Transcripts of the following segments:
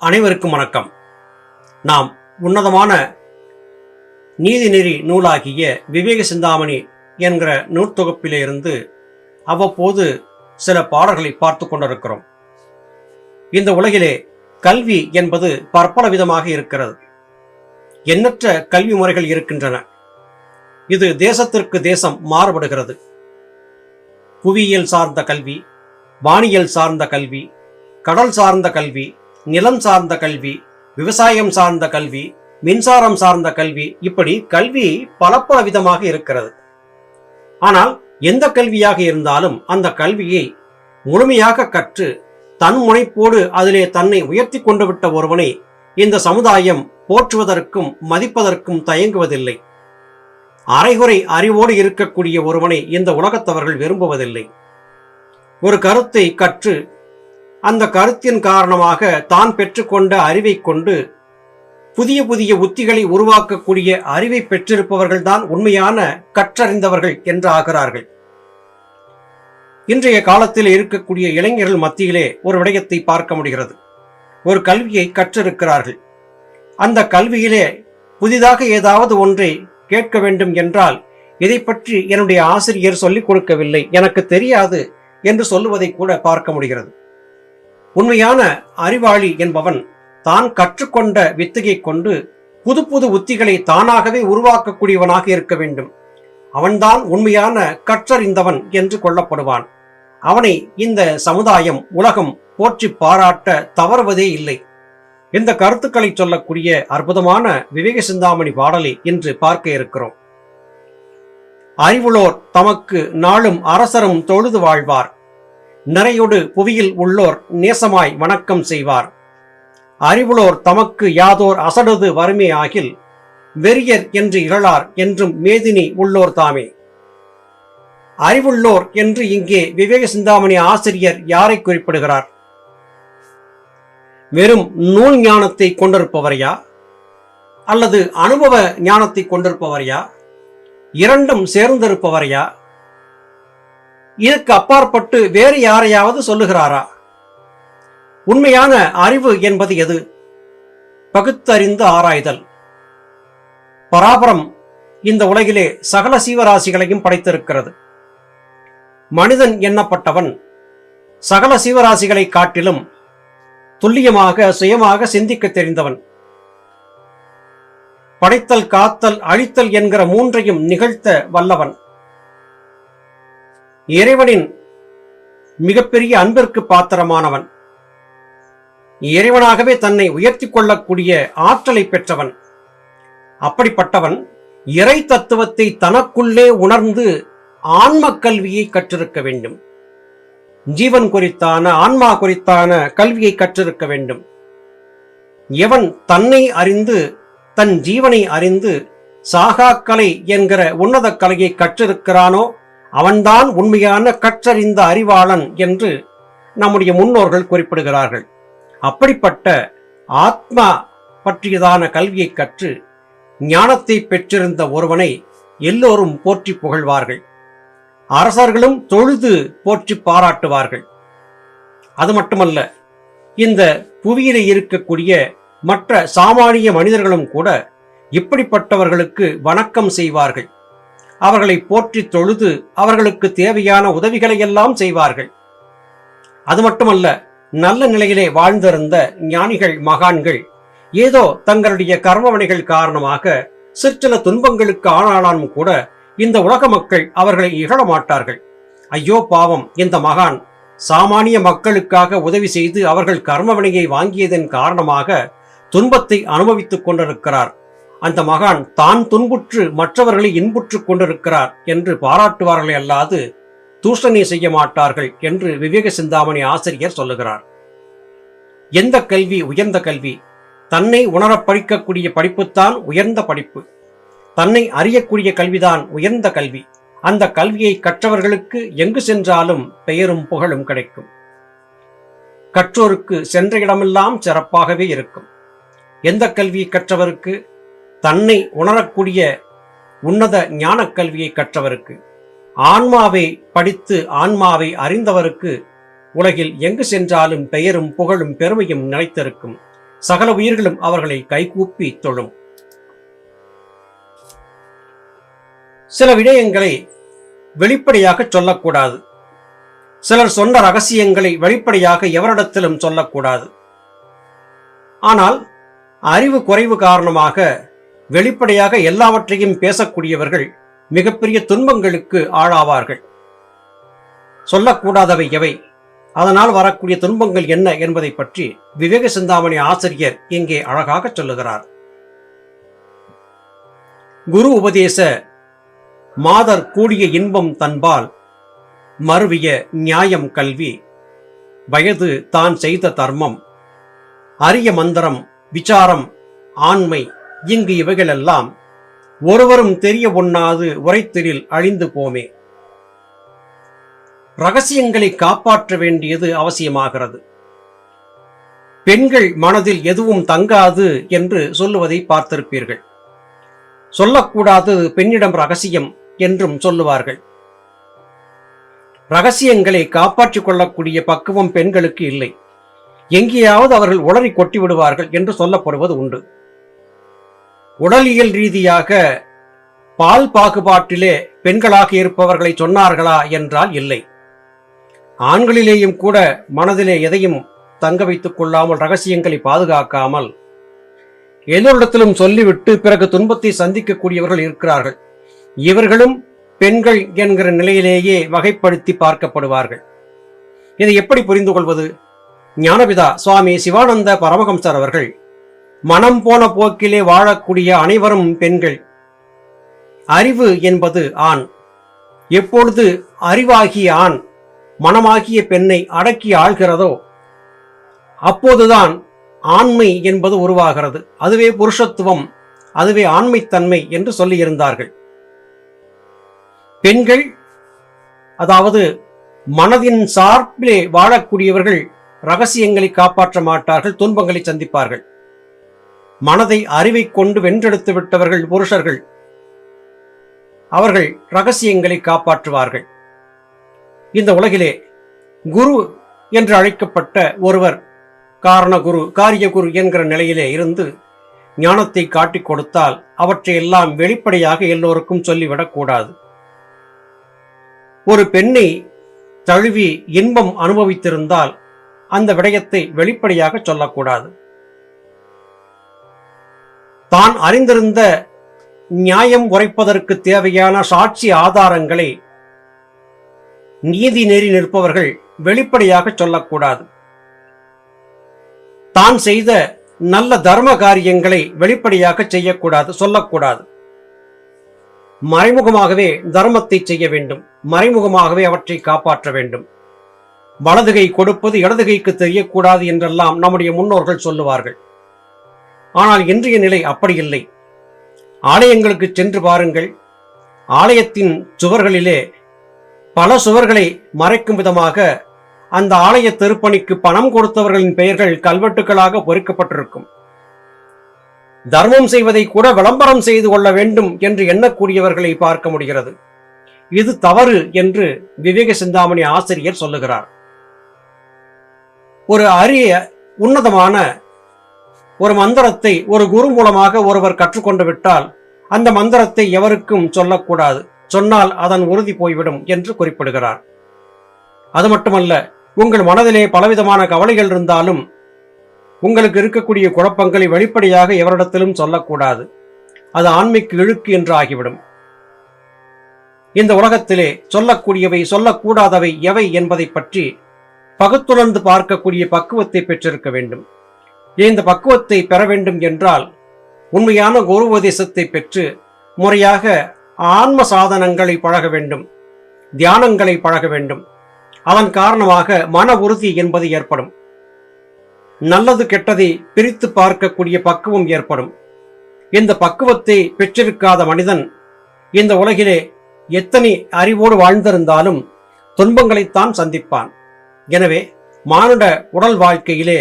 அனைவருக்கும் வணக்கம். நாம் உன்னதமான நீதிநெறி நூலாகிய விவேக சிந்தாமணி என்கிற நூற்தொகுப்பிலே இருந்து அவ்வப்போது சில பாடல்களை பார்த்து கொண்டிருக்கிறோம். இந்த உலகிலே கல்வி என்பது பற்பல விதமாக இருக்கிறது. எண்ணற்ற கல்வி முறைகள் இருக்கின்றன. இது தேசத்திற்கு தேசம் மாறுபடுகிறது. புவியியல் சார்ந்த கல்வி வானியல் சார்ந்த கல்வி கடல் சார்ந்த கல்வி நிலம் சார்ந்த கல்வி விவசாயம் சார்ந்த கல்வி மின்சாரம் சார்ந்த கல்வி இப்படி கல்வி பல பல விதமாக இருக்கிறது. ஆனால் எந்த கல்வியாக இருந்தாலும் அந்த கல்வியை முழுமையாக கற்று தன் முனைப்போடு அதிலே தன்னை உயர்த்தி கொண்டு விட்ட ஒருவனை இந்த சமுதாயம் போற்றுவதற்கும் மதிப்பதற்கும் தயங்குவதில்லை. அரைகுறை அறிவோடு இருக்கக்கூடிய ஒருவனை இந்த உலகத்தவர்கள் விரும்புவதில்லை. ஒரு கருத்தை கற்று அந்த கருத்தின் காரணமாக தான் பெற்றுக்கொண்ட அறிவை கொண்டு புதிய புதிய உத்திகளை உருவாக்கக்கூடிய அறிவை பெற்றிருப்பவர்கள்தான் உண்மையான கற்றறிந்தவர்கள் என்று ஆகிறார்கள் இன்றைய காலத்தில் இருக்கக்கூடிய இளைஞர்கள் மத்தியிலே ஒரு விடயத்தை பார்க்க முடிகிறது. ஒரு கல்வியை கற்றிருக்கிறார்கள். அந்த கல்வியிலே புதிதாக ஏதாவது ஒன்றை கேட்க வேண்டும் என்றால் இதை பற்றி என்னுடைய ஆசிரியர் சொல்லிக் கொடுக்கவில்லை. எனக்கு தெரியாது என்று சொல்லுவதை கூட பார்க்க முடிகிறது. உண்மையான அறிவாளி என்பவன் தான் கற்றுக்கொண்ட வித்தையை கொண்டு புது புது உத்திகளை தானாகவே உருவாக்கக்கூடியவனாக இருக்க வேண்டும். அவன்தான் உண்மையான கற்றறிந்தவன் என்று கொள்ளப்படுவான் அவனை இந்த சமுதாயம் உலகம் போற்றி பாராட்ட தவறுவதே இல்லை. இந்த கருத்துக்களை சொல்லக்கூடிய அற்புதமான விவேக சிந்தாமணி பாடலை இன்று பார்க்க இருக்கிறோம். அறிவுளோர் தமக்கு நாளும் அரசரும் தொழுது வாழ்வார். நிறையொடு புவியில் உள்ளோர் நேசமாய் வணக்கம் செய்வார். அறிவுளோர் தமக்கு யாதோர் அசடது வறுமை ஆகில் வெறியர் என்று இகழார் என்றும் மேதினி உள்ளோர் தாமே. அறிவுள்ளோர் என்று இங்கே விவேக சிந்தாமணி ஆசிரியர் யாரை குறிப்பிடுகிறார்? வெறும் நூல் ஞானத்தை கொண்டிருப்பவரையா? அல்லது அனுபவ ஞானத்தை கொண்டிருப்பவரையா? இரண்டும் சேர்ந்திருப்பவரையா? இதற்கு அப்பாற்பட்டு வேறு யாரையாவது சொல்லுகிறாரா? உண்மையான அறிவு என்பது எது? பகுத்தறிந்து ஆராய்தல். பராபரம் இந்த உலகிலே சகல சீவராசிகளையும் படைத்திருக்கிறது. மனிதன் எண்ணப்பட்டவன் சகல சீவராசிகளை காட்டிலும் துல்லியமாக சுயமாக சிந்திக்க தெரிந்தவன். படைத்தல் காத்தல் அழித்தல் என்கிற மூன்றையும் நிகழ்த்த வல்லவன். இறைவனின் மிகப்பெரிய அன்பிற்கு பாத்திரமானவன். இறைவனாகவே தன்னை உயர்த்தி கொள்ளக்கூடிய ஆற்றலை பெற்றவன். அப்படிப்பட்டவன் இறை தத்துவத்தை தனக்குள்ளே உணர்ந்து ஆன்ம கல்வியை கற்றிருக்க வேண்டும். ஜீவன் குறித்தான ஆன்மா குறித்தான கல்வியை கற்றிருக்க வேண்டும். எவன் தன்னை அறிந்து தன் ஜீவனை அறிந்து சாகாக்கலை என்கிற உன்னத கலையை கற்றிருக்கிறானோ அவன்தான் உண்மையான கற்றறிந்த அறிவாளன் என்று நம்முடைய முன்னோர்கள் குறிப்பிடுகிறார்கள். அப்படிப்பட்ட ஆத்மா பற்றியதான கல்வியை கற்று ஞானத்தை பெற்றிருந்த ஒருவனை எல்லோரும் போற்றி புகழ்வார்கள். அரசர்களும் தொழுது போற்றி பாராட்டுவார்கள். அது மட்டுமல்ல இந்த புவியிலே இருக்கக்கூடிய மற்ற சாமானிய மனிதர்களும் கூட இப்படிப்பட்டவர்களுக்கு வணக்கம் செய்வார்கள். அவர்களை போற்றி தொழுது அவர்களுக்கு தேவையான உதவிகளை எல்லாம் செய்வார்கள். அது மட்டுமல்ல நல்ல நிலையிலே வாழ்ந்திருந்த ஞானிகள் மகான்கள் ஏதோ தங்களுடைய கர்மவனைகள் காரணமாக சிற்சில துன்பங்களுக்கு ஆனாலும் கூட இந்த உலக மக்கள் அவர்களை இகழ மாட்டார்கள். ஐயோ பாவம் இந்த மகான் சாமானிய மக்களுக்காக உதவி செய்து அவர்கள் கர்மவினையை வாங்கியதன் காரணமாக துன்பத்தை அனுபவித்துக் கொண்டிருக்கிறார். அந்த மகான் தான் துன்புற்று மற்றவர்களை இன்புற்றுக் கொண்டிருக்கிறார் என்று பாராட்டுவார்களே அல்லாது தூஷணி செய்ய மாட்டார்கள் என்று விவேக சிந்தாமணி ஆசிரியர் சொல்லுகிறார். எந்த கல்வி உயர்ந்த கல்வி? தன்னை உணர படிக்கக்கூடிய படிப்புத்தான் உயர்ந்த படிப்பு. தன்னை அறியக்கூடிய கல்விதான் உயர்ந்த கல்வி. அந்த கல்வியை கற்றவர்களுக்கு எங்கு சென்றாலும் பெயரும் புகழும் கிடைக்கும். கற்றோருக்கு சென்ற இடமெல்லாம் சிறப்பாகவே இருக்கும். எந்த கல்வியை கற்றவருக்கு? தன்னை உணரக்கூடிய உன்னத ஞானக் கல்வியை கற்றவருக்கு ஆன்மாவை படித்து ஆன்மாவை அறிந்தவருக்கு உலகில் எங்கு சென்றாலும் பெயரும் புகழும் பெருமையும் நிலைத்திருக்கும். சகல உயிர்களும் அவர்களை கைகூப்பி தொழும். சில விடயங்களை வெளிப்படையாக சொல்லக்கூடாது. சிலர் சொன்ன ரகசியங்களை வெளிப்படையாக எவரிடத்திலும் சொல்லக்கூடாது. ஆனால் அறிவு குறைவு காரணமாக வெளிப்படையாக எல்லாவற்றையும் பேசக்கூடியவர்கள் மிகப்பெரிய துன்பங்களுக்கு ஆளாவார்கள். சொல்லக்கூடாதவை எவை? அதனால் வரக்கூடிய துன்பங்கள் என்ன என்பதை பற்றி விவேக சிந்தாமணி ஆசிரியர் இங்கே அழகாக சொல்லுகிறார். குரு உபதேச மாதர் கூடிய இன்பம் தன்பால் மருவிய நியாயம் கல்வி வயது தான் செய்த தர்மம் அரிய மந்திரம் விசாரம் ஆண்மை இங்கு இவைகளெல்லாம் ஒருவரும் தெரிய ஒண்ணாது உரைத்திரில் அழிந்து போமே. ரகசியங்களை காப்பாற்ற வேண்டியது அவசியமாகிறது. பெண்கள் மனதில் எதுவும் தங்காது என்று சொல்லுவதை பார்த்திருப்பீர்கள். சொல்லக்கூடாது பெண்ணிடம் ரகசியம் என்றும் சொல்லுவார்கள். ரகசியங்களை காப்பாற்றிக் கொள்ளக்கூடிய பக்குவம் பெண்களுக்கு இல்லை. எங்கேயாவது அவர்கள் உளறி கொட்டி விடுவார்கள் என்று சொல்லப்படுவது உண்டு. உடலியல் ரீதியாக பால் பாகுபாட்டிலே பெண்களாக இருப்பவர்களை சொன்னார்களா என்றால் இல்லை. ஆண்களிலேயும் கூட மனதிலே எதையும் தங்க வைத்துக் கொள்ளாமல் ரகசியங்களை பாதுகாக்காமல் எல்லோரிடத்திலும் சொல்லிவிட்டு பிறகு துன்பத்தை சந்திக்கக்கூடியவர்கள் இருக்கிறார்கள். இவர்களும் பெண்கள் என்கிற நிலையிலேயே வகைப்படுத்தி பார்க்கப்படுவார்கள். இதை எப்படி புரிந்து கொள்வது ஞானபிதா சுவாமி சிவானந்த பரமஹம்சர் அவர்கள் மனம் போன போக்கிலே வாழக்கூடிய அனைவரும் பெண்கள். அறிவு என்பது ஆண். எப்பொழுது அறிவாகிய ஆண் மனமாகிய பெண்ணை அடக்கி ஆள்கிறதோ அப்போதுதான் ஆண்மை என்பது உருவாகிறது. அதுவே புருஷத்துவம் அதுவே ஆண்மைத்தன்மை என்று சொல்லியிருந்தார்கள். பெண்கள் அதாவது மனதின் சார்பிலே வாழக்கூடியவர்கள் ரகசியங்களை காப்பாற்ற மாட்டார்கள் துன்பங்களை சந்திப்பார்கள். மனதை அறிவை கொண்டு வென்றெடுத்து விட்டவர்கள் புருஷர்கள். அவர்கள் ரகசியங்களை காப்பாற்றுவார்கள். இந்த உலகிலே குரு என்று அழைக்கப்பட்ட ஒருவர் காரணகுரு காரியகுரு என்கிற நிலையிலே இருந்து ஞானத்தை காட்டிக் கொடுத்தால் அவற்றையெல்லாம் வெளிப்படையாக எல்லோருக்கும் சொல்லிவிடக்கூடாது ஒரு பெண்ணை தழுவி இன்பம் அனுபவித்திருந்தால் அந்த விடயத்தை வெளிப்படையாக சொல்லக்கூடாது. தான் அறிந்திருந்த நியாயம் உரைப்பதற்கு தேவையான சாட்சி ஆதாரங்களை நீதி நெறி நிற்பவர்கள் வெளிப்படையாக சொல்லக்கூடாது. தான் செய்த நல்ல தர்ம காரியங்களை வெளிப்படையாக செய்யக்கூடாது சொல்லக்கூடாது. மறைமுகமாகவே தர்மத்தை செய்ய வேண்டும். மறைமுகமாகவே அவற்றை காப்பாற்ற வேண்டும். வலதுகை கொடுப்பது இடதுகைக்கு தெரியக்கூடாது என்றெல்லாம் நம்முடைய முன்னோர்கள் சொல்லுவார்கள். ஆனால் இன்றைய நிலை அப்படி இல்லை ஆலயங்களுக்கு சென்று பாருங்கள். ஆலயத்தின் சுவர்களிலே பல சுவர்களை மறைக்கும் விதமாக அந்த ஆலய திருப்பணிக்கு பணம் கொடுத்தவர்களின் பெயர்கள் கல்வெட்டுகளாக பொறிக்கப்பட்டிருக்கும். தர்மம் செய்வதை கூட விளம்பரம் செய்து கொள்ள வேண்டும் என்று எண்ணக்கூடியவர்களை பார்க்க முடிகிறது. இது தவறு என்று விவேக சிந்தாமணி ஆசிரியர் சொல்லுகிறார். ஒரு அரிய உன்னதமான ஒரு மந்திரத்தை ஒரு குரு மூலமாக ஒருவர் கற்றுக்கொண்டு விட்டால் அந்த மந்திரத்தை எவருக்கும் சொல்லக்கூடாது. சொன்னால் அதன் உறுதி போய்விடும் என்று குறிப்பிடுகிறார். அது மட்டுமல்ல உங்கள் மனதிலே பலவிதமான கவலைகள் இருந்தாலும் உங்களுக்கு இருக்கக்கூடிய குழப்பங்களை வெளிப்படையாக எவரிடத்திலும் சொல்லக்கூடாது. அது ஆண்மைக்கு இழுக்கு என்று ஆகிவிடும். இந்த உலகத்திலே சொல்லக்கூடியவை சொல்லக்கூடாதவை எவை என்பதை பற்றி பகுத்துணர்ந்து பார்க்கக்கூடிய பக்குவத்தை பெற்றிருக்க வேண்டும். இந்த பக்குவத்தை பெற வேண்டும் என்றால் உண்மையான குரு உபதேசத்தை பெற்று முறையாக ஆன்ம சாதனங்களை பழக வேண்டும் தியானங்களை பழக வேண்டும். அதன் காரணமாக மன உறுதி என்பது ஏற்படும். நல்லது கெட்டதை பிரித்து பார்க்கக்கூடிய பக்குவம் ஏற்படும். இந்த பக்குவத்தை பெற்றிருக்காத மனிதன் இந்த உலகிலே எத்தனை அறிவோடு வாழ்ந்திருந்தாலும் துன்பங்களைத்தான் சந்திப்பான். எனவே மானுட உடல் வாழ்க்கையிலே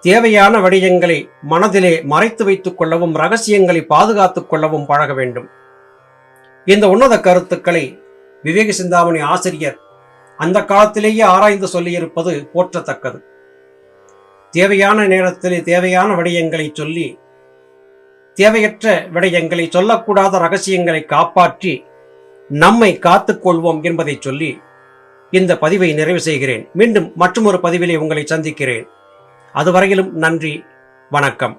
தேவையான வடிவங்களை மனதிலே மறைத்து வைத்துக் கொள்ளவும் ரகசியங்களை பாதுகாத்துக் கொள்ளவும் பழக வேண்டும். இந்த உன்னத கருத்துக்களை விவேக சிந்தாமணி ஆசிரியர் அந்த காலத்திலேயே ஆராய்ந்து சொல்லியிருப்பது போற்றத்தக்கது. தேவையான நேரத்தில் தேவையான விடயங்களை சொல்லி தேவையற்ற விடயங்களை சொல்லக்கூடாத ரகசியங்களை காப்பாற்றி நம்மை காத்துக்கொள்வோம் என்பதை சொல்லி இந்த பதிவை நிறைவு செய்கிறேன். மீண்டும் மற்றொரு பதிவிலே உங்களை சந்திக்கிறேன். அதுவரையிலும் நன்றி வணக்கம்.